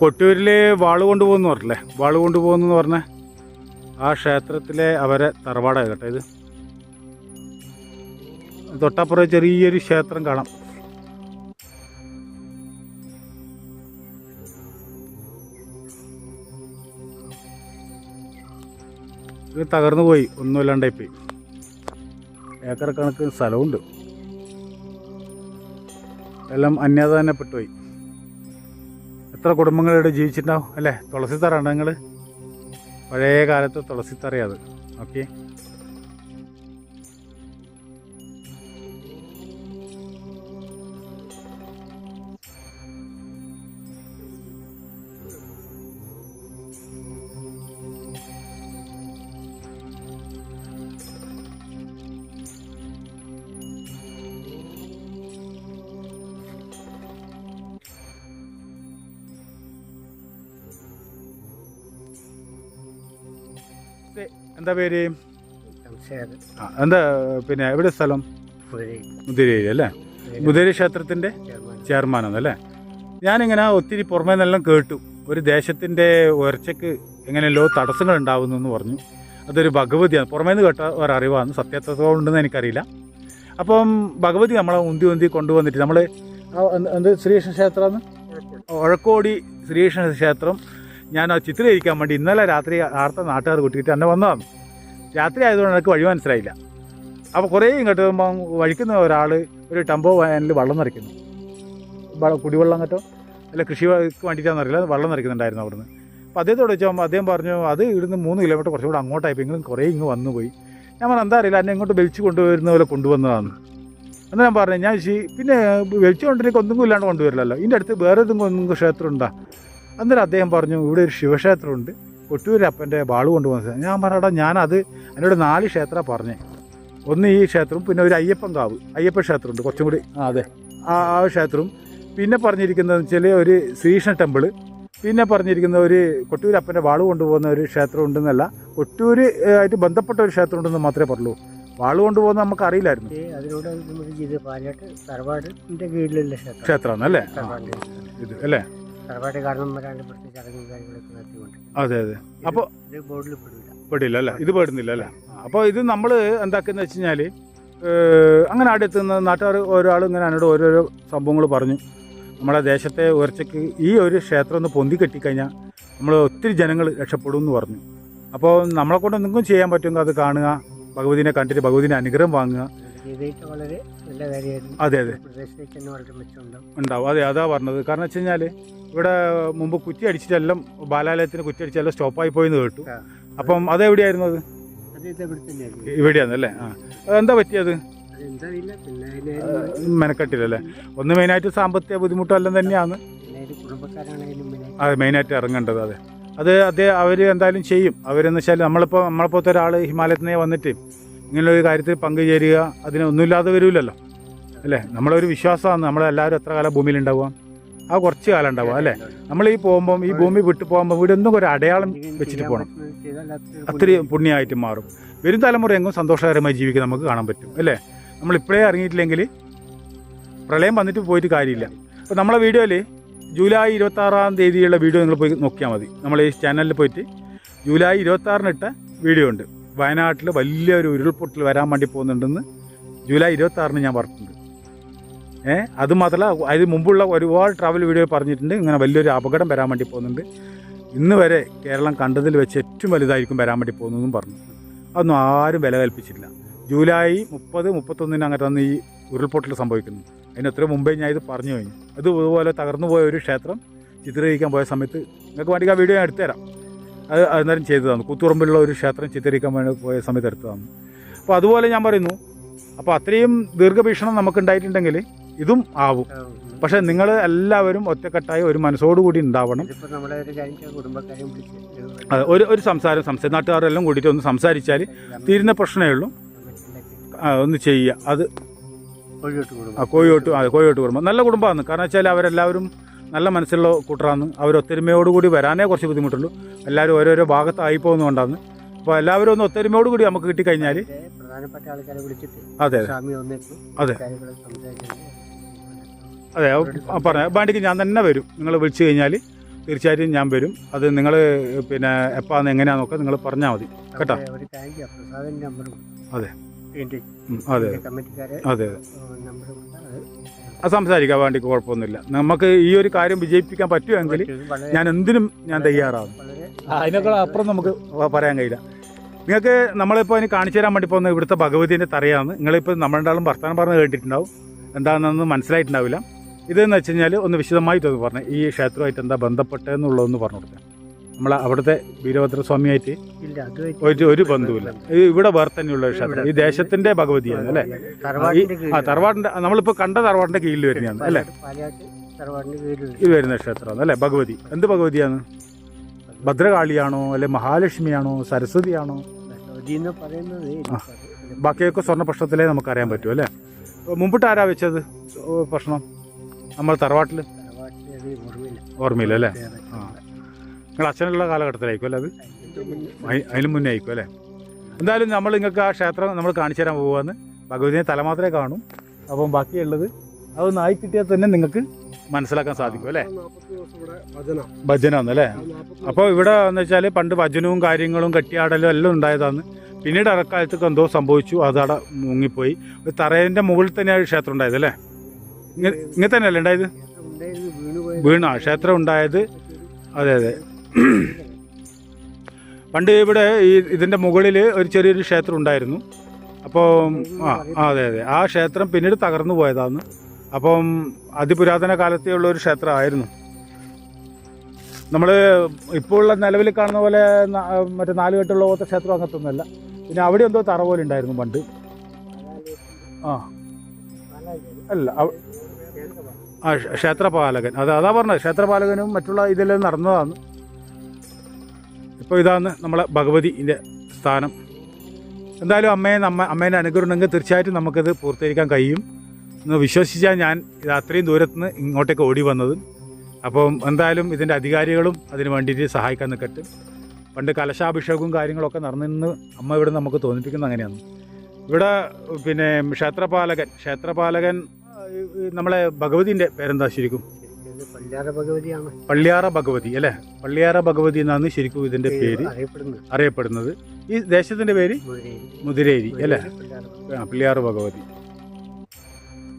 കൊട്ടൂരിൽ വാൾ കൊണ്ടുപോകുന്നു പറഞ്ഞില്ലേ വാൾ കൊണ്ടുപോകുന്നു പറഞ്ഞ ആ ക്ഷേത്രത്തിലെ അവരെ തറവാടാണ് കേട്ടോ ഇത്. തൊട്ടപ്പുറം ചെറിയൊരു ക്ഷേത്രം കാണാം. ഇത് തകർന്നു പോയി ഒന്നുമില്ലാണ്ടായി പോയി. ഏക്കർ കണക്കിന് സ്ഥലമുണ്ട്. എല്ലാം അന്യാധാനപ്പെട്ടു പോയി എത്ര കുടുംബങ്ങൾ ഇവിടെ ജീവിച്ചിട്ടുണ്ടാവും? അല്ലേ? തുളസിത്തറാണ് നിങ്ങൾ പഴയ കാലത്ത് തുളസിത്തറയത് ഓക്കെ എന്താ പേര്? എന്താ പിന്നെ എവിടെ സ്ഥലം? മുതിരേരി അല്ലേ? മുതിരേരി ക്ഷേത്രത്തിന്റെ ചെയർമാനാണ്. അല്ലേ? ഞാനിങ്ങനെ ഒത്തിരി പുറമേ നിന്നെല്ലാം കേട്ടു. ഒരു ദേശത്തിന്റെ ഉയർച്ചയ്ക്ക് എങ്ങനെയല്ലോ തടസ്സങ്ങൾ ഉണ്ടാവുന്നു എന്ന് പറഞ്ഞു. അതൊരു ഭഗവതിയാണ്. പുറമേ നിന്ന് കേട്ട ഒരറിവാണ് സത്യത്വമുണ്ടെന്ന് എനിക്കറിയില്ല. അപ്പം ഭഗവതി നമ്മളെ ഉന്തി ഉന്തി കൊണ്ടുവന്നിട്ട് നമ്മൾ എന്ത് ശ്രീകൃഷ്ണ ക്ഷേത്രമാണ്? ഒഴക്കോടി ശ്രീകൃഷ്ണ ക്ഷേത്രം. ഞാൻ ആ ചിത്രീകരിക്കാൻ വേണ്ടി ഇന്നലെ രാത്രി ആർത്ത നാട്ടുകാർ കൂട്ടിയിട്ട് എന്നെ വന്നതാണ് രാത്രി ആയതുകൊണ്ട് എനിക്ക് വഴി മനസ്സിലായില്ല. അപ്പോൾ കുറേ ഇങ്ങോട്ട് വഴിക്കുന്ന ഒരാൾ ഒരു ടംബോ വയനിൽ വെള്ളം നിറയ്ക്കുന്നു. കുടിവെള്ളം കേട്ടോ അല്ല കൃഷി വേണ്ടിയിട്ടാണെന്ന് അറിയില്ല. വെള്ളം നിറയ്ക്കുന്നുണ്ടായിരുന്നു അവിടുന്ന്. അപ്പോൾ അദ്ദേഹത്തോട് വെച്ചാൽ അദ്ദേഹം പറഞ്ഞു അത് ഇവിടുന്ന് മൂന്ന് കിലോമീറ്റർ കുറച്ചും കൂടെ അങ്ങോട്ടായി എങ്കിലും കുറേ ഇങ്ങ് വന്നു പോയി. ഞാൻ പറഞ്ഞു എന്താ അറിയില്ല എന്നെ ഇങ്ങോട്ട് വലിച്ചു കൊണ്ടുവരുന്ന പോലെ കൊണ്ടുവന്നതാണ് എന്ന് ഞാൻ പറഞ്ഞു ഞാൻ ചേച്ചി പിന്നെ വലിച്ചു കൊണ്ടിരിക്കും ഒന്നും ഇല്ലാണ്ട് കൊണ്ടുവരില്ലല്ലോ. ഇതിന്റെ അടുത്ത് വേറെ ഏതെങ്കിലും ക്ഷേത്രം ഉണ്ടാ? അന്നേരം അദ്ദേഹം പറഞ്ഞു ഇവിടെ ഒരു ശിവക്ഷേത്രമുണ്ട്. കൊട്ടൂരി അപ്പന്റെ ബാൾ കൊണ്ടുവന്നത് ഞാൻ പറഞ്ഞടാ ഞാനത് എന്നോട് നാല് ക്ഷേത്രം പറഞ്ഞേ. ഒന്ന് ഈ ക്ഷേത്രവും പിന്നെ ഒരു അയ്യപ്പൻ കാവ് അയ്യപ്പ ക്ഷേത്രമുണ്ട് കുറച്ചും കൂടി. ആ അതെ. ആ ആ ക്ഷേത്രവും. പിന്നെ പറഞ്ഞിരിക്കുന്നതെന്ന് വെച്ചാൽ ഒരു ശ്രീകൃഷ്ണ ടെമ്പിൾ പിന്നെ പറഞ്ഞിരിക്കുന്ന ഒരു കൊട്ടൂർ അപ്പന്റെ വാൾ കൊണ്ടുപോകുന്ന ഒരു ക്ഷേത്രം ഉണ്ടെന്നല്ല കൊട്ടൂര് ആയിട്ട് ബന്ധപ്പെട്ട ഒരു ക്ഷേത്രം ഉണ്ടെന്ന് മാത്രമേ പറഞ്ഞുള്ളൂ. വാൾ കൊണ്ടുപോകുന്ന നമുക്ക് അറിയില്ലായിരുന്നു. അതിനോട് നമ്മൾ ചെയ്ത് പാലാട്ട് തറവാടിന്റെ കീഴിലുള്ള ക്ഷേത്രം. ക്ഷേത്രമാണ് അല്ലേ ഇത് അല്ലേ? തറവാട് കാരണം വരാണ്ട് പ്രത്യേക ചടങ്ങും കാര്യങ്ങളൊക്കെ നടത്തിക്കൊണ്ട് അതെ അതെ. അപ്പോൾ ഇത് ബോർഡിൽ പെടില്ല. പെടില്ല അല്ലേ? ഇത് പെടുന്നില്ല അല്ലേ? അപ്പോൾ ഇത് നമ്മൾ എന്താക്കുന്ന വെച്ച് കഴിഞ്ഞാൽ അങ്ങനെ അടുത്ത് എത്തുന്ന നാട്ടുകാർ ഒരാൾ ഇങ്ങനെ എന്നോട് ഓരോരോ സംഭവങ്ങൾ പറഞ്ഞു. നമ്മുടെ ദേശത്തെ ഉയർച്ചയ്ക്ക് ഈ ഒരു ക്ഷേത്രം ഒന്ന് പൊന്തി കെട്ടിക്കഴിഞ്ഞാൽ നമ്മൾ ഒത്തിരി ജനങ്ങൾ രക്ഷപ്പെടും എന്ന് പറഞ്ഞു. അപ്പോൾ നമ്മളെ കൊണ്ട് എന്തെങ്കിലും ചെയ്യാൻ പറ്റുമെങ്കിൽ അത് കാണുക ഭഗവതിനെ കണ്ടിട്ട് ഭഗവതിന്റെ അനുഗ്രഹം വാങ്ങുക വളരെ നല്ല കാര്യമായിരുന്നു. അതെ അതെ. പ്രദേശത്തേക്ക് തന്നെ വളരെ മെച്ചമുണ്ടാവും ഉണ്ടാവും. അതെ അതാ പറഞ്ഞത്. കാരണം വെച്ച് കഴിഞ്ഞാൽ ഇവിടെ മുമ്പ് കുറ്റി അടിച്ചിട്ടെല്ലാം ബാലാലയത്തിന് കുറ്റി അടിച്ചെല്ലാം സ്റ്റോപ്പായി പോയെന്ന് കേട്ടു. അപ്പം അതെവിടെയായിരുന്നു അത്? ഇവിടെയാണ് അല്ലേ? ആ. എന്താ പറ്റിയത്? മെനക്കെട്ടില്ലല്ലേ? ഒന്ന് മെയിനായിട്ട് സാമ്പത്തിക ബുദ്ധിമുട്ടെല്ലാം തന്നെയാണ്. അത് മെയിനായിട്ട് ഇറങ്ങേണ്ടത് അതെ. അത് അതെ അവർ എന്തായാലും ചെയ്യും. അവരെന്ന് വെച്ചാൽ നമ്മളിപ്പോൾ നമ്മളെപ്പോലത്തെ ഒരാൾ ഹിമാലയത്തിനെ വന്നിട്ട് ഇങ്ങനെ ഒരു കാര്യത്തിൽ പങ്കുചേരുക അതിന് ഒന്നുമില്ലാതെ വരില്ലല്ലോ അല്ലേ? നമ്മളൊരു വിശ്വാസമാണ്. നമ്മളെല്ലാവരും എത്ര കാലം ഭൂമിയിൽ ഉണ്ടാവുക ആ കുറച്ച് കാലം ഉണ്ടാവുക അല്ലേ? നമ്മൾ ഈ പോകുമ്പം ഈ ഭൂമി വിട്ടു പോകുമ്പോൾ ഇവിടെ ഒന്നും ഒരു അടയാളം വെച്ചിട്ട് പോകണം. അത്ര പുണ്യമായിട്ട് മാറും. വരും തലമുറ എങ്ങും സന്തോഷകരമായി ജീവിക്കാൻ നമുക്ക് കാണാൻ പറ്റും അല്ലേ? നമ്മൾ ഇപ്പോഴേ ഇറങ്ങിയിട്ടില്ലെങ്കിൽ പ്രളയം വന്നിട്ട് പോയിട്ട് കാര്യമില്ല. അപ്പോൾ നമ്മളെ വീഡിയോയിൽ ജൂലൈ ഇരുപത്തി ആറാം തീയതിയുള്ള വീഡിയോ നിങ്ങൾ പോയി നോക്കിയാൽ മതി. നമ്മൾ ഈ ചാനലിൽ പോയിട്ട് ജൂലൈ ഇരുപത്തി ആറിനിട്ട വീഡിയോ ഉണ്ട്. വയനാട്ടിൽ വലിയൊരു ഉരുൾപൊട്ടൽ വരാൻ വേണ്ടി പോകുന്നുണ്ടെന്ന് ജൂലൈ ഇരുപത്തി ആറിന് ഞാൻ പറഞ്ഞിട്ടുണ്ട്. ഏ അത് മാത്രമല്ല അതിന് മുമ്പുള്ള ഒരുപാട് ട്രാവൽ വീഡിയോ പറഞ്ഞിട്ടുണ്ട്. ഇങ്ങനെ വലിയൊരു അപകടം വരാൻ വേണ്ടി പോകുന്നുണ്ട്. ഇന്ന് വരെ കേരളം കണ്ടതിൽ വെച്ച് ഏറ്റവും വലുതായിരിക്കും വരാൻ വേണ്ടി പോകുന്നതെന്നും പറഞ്ഞു. അതൊന്നും ആരും വില കൽപ്പിച്ചില്ല ജൂലൈ മുപ്പത് മുപ്പത്തൊന്നിന് അങ്ങനെ വന്ന് ഈ ഉരുൾപൊട്ടൽ സംഭവിക്കുന്നു. അതിന് മുമ്പേ ഞാൻ ഇത് പറഞ്ഞു കഴിഞ്ഞു. അത് ഇതുപോലെ തകർന്നു പോയ ഒരു ക്ഷേത്രം ചിത്രീകരിക്കാൻ പോയ സമയത്ത് നിങ്ങൾക്ക് വേണ്ടി ആ വീഡിയോ ഞാൻ എടുത്തുതരാം. അത് അന്നേരം ചെയ്തതാണ് കൂത്തുറമ്പിലുള്ള ഒരു ക്ഷേത്രം ചിത്രീകരിക്കാൻ വേണ്ടി പോയ സമയത്ത് എടുത്തതാണ് അപ്പോൾ അതുപോലെ ഞാൻ പറയുന്നു അപ്പോൾ അത്രയും ദീർഘഭീഷണം നമുക്കുണ്ടായിട്ടുണ്ടെങ്കിൽ ഇതും ആവും. പക്ഷേ നിങ്ങൾ എല്ലാവരും ഒറ്റക്കെട്ടായി ഒരു മനസ്സോടുകൂടി ഉണ്ടാവണം. ഒരു ഒരു സംസാരം സംസാരം നാട്ടുകാരെല്ലാം കൂടിയിട്ട് ഒന്ന് സംസാരിച്ചാൽ തീരുന്ന പ്രശ്നമേ ഉള്ളൂ. ഒന്ന് ചെയ്യുക. അത് കോഴിയോട്ട് കുടുംബം. കോഴിയോട്ട് കുടുംബം. നല്ല കുടുംബമാണ്. കാരണം വെച്ചാൽ അവരെല്ലാവരും നല്ല മനസ്സുള്ള കൂട്ടറാണ് അവർ ഒത്തൊരുമയോടുകൂടി വരാനേ കുറച്ച് ബുദ്ധിമുട്ടുള്ളൂ. എല്ലാവരും ഓരോരോ ഭാഗത്തായി പോകുന്നതുകൊണ്ടാണ് അപ്പോൾ എല്ലാവരും ഒന്ന് ഒത്തൊരുമയോടുകൂടി നമുക്ക് കിട്ടിക്കഴിഞ്ഞാൽ അതെ അതെ. അതെ. പറഞ്ഞു. ബാണ്ടിക്ക് ഞാൻ തന്നെ വരും. നിങ്ങൾ വിളിച്ചു കഴിഞ്ഞാൽ തീർച്ചയായിട്ടും ഞാൻ വരും. അത് നിങ്ങൾ പിന്നെ എപ്പോഴാണ് എങ്ങനെയാണെന്നൊക്കെ നിങ്ങൾ പറഞ്ഞാൽ മതി. കേട്ടോ? അതെ. അതെ കമ്മിറ്റിക്കാരെ അതെ അത്. സംസാരിക്കാൻ വേണ്ടി കുഴപ്പമൊന്നുമില്ല. നമുക്ക് ഈ ഒരു കാര്യം വിജയിപ്പിക്കാൻ പറ്റുമെങ്കിൽ ഞാൻ എന്തിനും ഞാൻ തയ്യാറാണ് അതിനൊക്കെ അതിനേക്കാൾ അപ്പുറം നമുക്ക് പറയാൻ കഴിയില്ല. നിങ്ങൾക്ക് നമ്മളിപ്പോൾ അതിന് കാണിച്ചു തരാൻ വേണ്ടി പോകുന്ന ഇവിടുത്തെ ഭഗവതിന്റെ തറയാണ്. നിങ്ങളിപ്പോൾ നമ്മളുടെ ആളും വർത്തമാനം പറഞ്ഞ് കേട്ടിട്ടുണ്ടാവും. എന്താണെന്ന് മനസ്സിലായിട്ടുണ്ടാവില്ല. ഇതെന്ന് വെച്ച് കഴിഞ്ഞാൽ ഒന്ന് വിശദമായിട്ടൊന്ന് പറഞ്ഞു. ഈ ക്ഷേത്രമായിട്ട് എന്താ ബന്ധപ്പെട്ടതെന്നുള്ളതെന്ന് പറഞ്ഞു കൊടുക്കാം. നമ്മൾ അവിടുത്തെ വീരഭദ്രസ്വാമിയായിട്ട് ഒരു ഒരു ബന്ധുവില്ല ഇവിടെ വേറെ തന്നെയുള്ള ക്ഷേത്രം. ഈ ദേശത്തിന്റെ ഭഗവതിയാണ് അല്ലേ? ആ തറവാടിന്റെ നമ്മളിപ്പോ കണ്ട തറവാടിന്റെ കീഴിൽ വരുന്നതാണ് അല്ലേ? ഇത് വരുന്ന ക്ഷേത്രമാണ് അല്ലേ? ഭഗവതി. എന്ത് ഭഗവതിയാണ്? ഭദ്രകാളിയാണോ അല്ലെ മഹാലക്ഷ്മിയാണോ സരസ്വതിയാണോ? ബാക്കിയൊക്കെ സ്വർണ നമുക്കറിയാൻ പറ്റും അല്ലേ? മുമ്പിട്ട് ആരാ വെച്ചത്? പ്രശ്നം നമ്മൾ തറവാട്ടിൽ ഓർമ്മയില്ല. ഓർമ്മയില്ല അല്ലേ? നിങ്ങൾ അച്ഛനുള്ള കാലഘട്ടത്തിലായിരിക്കും അല്ലേ അത്? അതിന് മുന്നേ ആയിരിക്കും അല്ലേ? എന്തായാലും നമ്മൾ നിങ്ങൾക്ക് ആ ക്ഷേത്രം നമ്മൾ കാണിച്ചു തരാൻ പോവാന്ന് ഭഗവതിനെ തലമാത്രമേ കാണും. അപ്പം ബാക്കിയുള്ളത് അതൊന്ന് ആയി കിട്ടിയാൽ തന്നെ നിങ്ങൾക്ക് മനസ്സിലാക്കാൻ സാധിക്കും അല്ലേ? ഭജനാന്ന് അല്ലേ അപ്പോൾ ഇവിടെ എന്ന് വെച്ചാൽ പണ്ട് ഭജനവും കാര്യങ്ങളും കെട്ടിയാടലും എല്ലാം ഉണ്ടായതാണ്. പിന്നീട് അടക്കാലത്തേക്ക് എന്തോ സംഭവിച്ചു. അതവിടെ മുങ്ങിപ്പോയി. ഒരു തറേന്റെ മുകളിൽ തന്നെയാണ് ക്ഷേത്രം ഉണ്ടായത് അല്ലേ? ഇങ്ങനെ തന്നെയല്ലേ ഉണ്ടായത്? വീണ ക്ഷേത്രം ഉണ്ടായത്. അതെ അതെ. പണ്ട് ഇവിടെ ഈ ഇതിന്റെ മുകളിൽ ഒരു ചെറിയൊരു ക്ഷേത്രം ഉണ്ടായിരുന്നു. അപ്പോൾ ആ അതെ അതെ. ആ ക്ഷേത്രം പിന്നീട് തകർന്നു പോയതാണ് അപ്പം അതിപുരാതന കാലത്തേ ഉള്ള ഒരു ക്ഷേത്രമായിരുന്നു. നമ്മൾ ഇപ്പോൾ ഉള്ള നിലവിൽ കാണുന്ന പോലെ മറ്റേ നാല് കെട്ടുള്ള പോലത്തെ ക്ഷേത്രം അങ്ങനത്തൊന്നുമല്ല. പിന്നെ അവിടെ എന്തോ തറ പോലെ ഉണ്ടായിരുന്നു പണ്ട്. ആ. അല്ല ആ ക്ഷേത്രപാലകൻ. അത് അതാ പറഞ്ഞത്. ക്ഷേത്രപാലകനും മറ്റുള്ള ഇതെല്ലാം നടന്നതാണ് ഇപ്പോൾ ഇതാണ് നമ്മളെ ഭഗവതിന്റെ സ്ഥാനം. എന്തായാലും അമ്മയെ നമ്മ അമ്മേനെ അനുഗ്രഹം ഉണ്ടെങ്കിൽ തീർച്ചയായിട്ടും നമുക്കത് പൂർത്തീകരിക്കാൻ കഴിയും. എന്ന് വിശ്വസിച്ചാൽ ഞാൻ ഇത് അത്രയും ദൂരത്ത് നിന്ന് ഇങ്ങോട്ടേക്ക് ഓടി വന്നത്. അപ്പം എന്തായാലും ഇതിന്റെ അധികാരികളും അതിന് വേണ്ടിയിട്ട് സഹായിക്കാൻ നിൽക്കട്ടെ പണ്ട് കലശാഭിഷേകവും കാര്യങ്ങളൊക്കെ നടന്നിരുന്ന് അമ്മ ഇവിടെ നമുക്ക് തോന്നിപ്പിക്കുന്നത് അങ്ങനെയാണ്. ഇവിടെ പിന്നെ ക്ഷേത്രപാലകൻ ക്ഷേത്രപാലകൻ നമ്മളെ ഭഗവതിന്റെ പേരെന്താ ശരിക്കും? പള്ളിയാറ ഭഗവതി അല്ലെ? പള്ളിയാറ ഭഗവതി എന്നാണ് ശരിക്കും ഇതിന്റെ പേര് അറിയപ്പെടുന്നത്. ഈ ദേശത്തിന്റെ പേര്? മുതിരേരി. അല്ലെ? പള്ളിയാറ ഭഗവതി.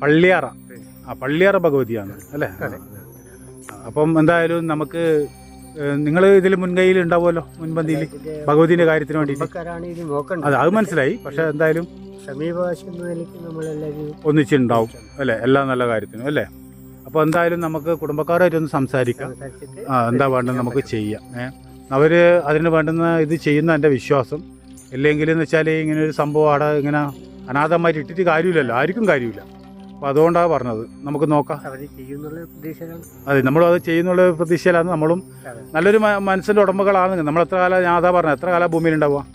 പള്ളിയാറ ആ പള്ളിയാറ ഭഗവതിയാണ് അല്ലേ? അപ്പം എന്തായാലും നമുക്ക് നിങ്ങൾ ഇതിൽ മുൻകൈയിൽ ഉണ്ടാവുമല്ലോ മുൻപന്തിയിൽ ഭഗവതിന്റെ കാര്യത്തിന് വേണ്ടിയിട്ട്. അത് അത് മനസ്സിലായി. പക്ഷെ എന്തായാലും സമീപവാസി ഒന്നിച്ചുണ്ടാവും അല്ലെ? എല്ലാ നല്ല കാര്യത്തിനും അല്ലേ? അപ്പോൾ എന്തായാലും നമുക്ക് കുടുംബക്കാരായിട്ടൊന്ന് സംസാരിക്കാം. ആ എന്താ വേണ്ടത് നമുക്ക് ചെയ്യാം. ഏഹ് അവർ അതിന് വേണ്ടുന്ന ഇത് ചെയ്യുന്ന എന്റെ വിശ്വാസം. ഇല്ലെങ്കിൽ എന്ന് വെച്ചാൽ ഇങ്ങനെ ഒരു സംഭവം അവിടെ ഇങ്ങനെ അനാഥമായിട്ട് ഇട്ടിട്ട് കാര്യമില്ലല്ലോ. ആർക്കും കാര്യമില്ല. അപ്പോൾ അതുകൊണ്ടാണ് പറഞ്ഞത്. നമുക്ക് നോക്കാം. അതെ നമ്മളും അത് ചെയ്യുന്നുള്ള പ്രതീക്ഷയിലാണ് നമ്മളും. നല്ലൊരു മനസ്സിന്റെ ഉടമകളാണ്. നമ്മൾ എത്ര കാലം ഞാൻ അതാ പറഞ്ഞത്. എത്ര കാലം ഭൂമിയിൽ ഉണ്ടാവുക?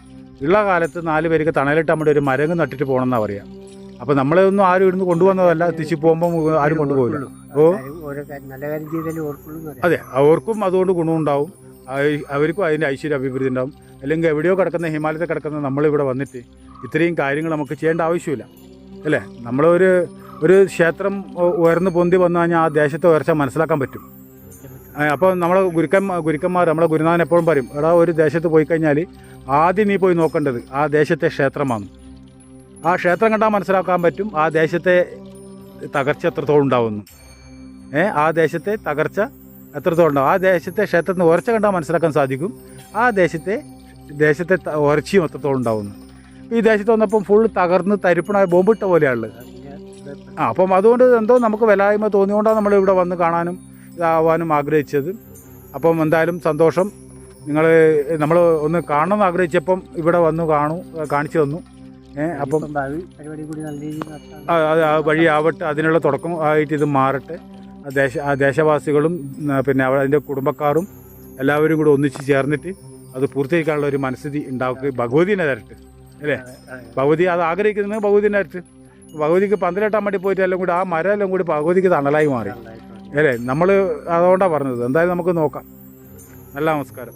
ഉള്ള കാലത്ത് നാല് പേർക്ക് തണലിട്ട് നമ്മുടെ ഒരു മരങ്ങ് നട്ടിട്ട് പോകണമെന്നാണ് പറയുക അപ്പോൾ നമ്മളൊന്നും ആരും ഇവിടുന്ന് കൊണ്ടുവന്നതല്ല. തിരിച്ചു പോകുമ്പോൾ ആരും കൊണ്ടുപോകില്ല. കാര്യം- നല്ല കാര്യം ചെയ്താലും ഓർക്കുള്ളൂ അതെ അവർക്കും അതുകൊണ്ട് ഗുണമുണ്ടാവും. അവർക്കും അതിന്റെ ഐശ്വര്യ അഭിവൃദ്ധി ഉണ്ടാവും. അല്ലെങ്കിൽ എവിടെയോ കിടക്കുന്ന ഹിമാലയത്തിൽ കിടക്കുന്ന നമ്മളിവിടെ വന്നിട്ട് ഇത്രയും കാര്യങ്ങൾ നമുക്ക് ചെയ്യേണ്ട ആവശ്യമില്ല. അല്ലേ? നമ്മളൊരു ഒരു ക്ഷേത്രം ഉയർന്നു പൊന്തി വന്നു കഴിഞ്ഞാൽ ആ ദേശത്തെ ഉയർച്ച മനസ്സിലാക്കാൻ പറ്റും. അപ്പോൾ നമ്മളെ ഗുരുക്കന്മാർ ഗുരുക്കന്മാർ നമ്മളെ ഗുരുനാഥൻ എപ്പോഴും പറയും എടാ ഒരു ദേശത്ത് പോയി കഴിഞ്ഞാൽ ആദ്യം നീ പോയി നോക്കേണ്ടത് ആ ദേശത്തെ ക്ഷേത്രമാണ്. ആ ക്ഷേത്രം കണ്ടാൽ മനസ്സിലാക്കാൻ പറ്റും ആ ദേശത്തെ തകർച്ച എത്രത്തോളം ഉണ്ടാവുന്നു ആ ദേശത്തെ തകർച്ച എത്രത്തോളം ഉണ്ടാവും? ആ ദേശത്തെ ക്ഷേത്രത്തിന് ഉയർച്ച കണ്ടാൽ മനസ്സിലാക്കാൻ സാധിക്കും. ആ ദേശത്തെ ദേശത്തെ ഉറച്ചയും എത്രത്തോളം ഉണ്ടാവുന്നു ഈ ദേശത്ത് വന്നപ്പം ഫുൾ തകർന്ന് തരിപ്പണായ ബോംബിട്ട പോലെയാണുള്ളത്. ആ അപ്പം അതുകൊണ്ട് എന്തോ നമുക്ക് വിലായ്മ തോന്നിയോണ്ടാണ് നമ്മൾ ഇവിടെ വന്ന് കാണാനും ഇതാവാനും ആഗ്രഹിച്ചത്. അപ്പം എന്തായാലും സന്തോഷം. നിങ്ങൾ നമ്മൾ ഒന്ന് കാണണമെന്ന് ആഗ്രഹിച്ചപ്പം ഇവിടെ വന്ന് കാണൂ കാണിച്ചു തന്നു. ഏഹ് അപ്പം അത് വഴിയാവട്ടെ. അതിനുള്ള തുടക്കം ആയിട്ട് ഇത് മാറട്ടെ. ദേശ ആ ദേശവാസികളും പിന്നെ അതിന്റെ കുടുംബക്കാരും എല്ലാവരും കൂടി ഒന്നിച്ച് ചേർന്നിട്ട് അത് പൂർത്തീകരിക്കാനുള്ള ഒരു മനസ്ഥിതി ഉണ്ടാക്കുക ഭഗവതിനെ തരട്ട് അല്ലേ? ഭഗവതി അത് ആഗ്രഹിക്കുന്നത് ഭഗവതിനെ തരട്ട്. ഭഗവതിക്ക് പന്തലെട്ടാൻ വേണ്ടി പോയിട്ട് എല്ലാം കൂടി ആ മരം എല്ലാം കൂടി ഭഗവതിക്ക് തണലായി മാറി അല്ലേ? നമ്മൾ അതുകൊണ്ടാണ് പറഞ്ഞത്. എന്തായാലും നമുക്ക് നോക്കാം. നല്ല നമസ്കാരം.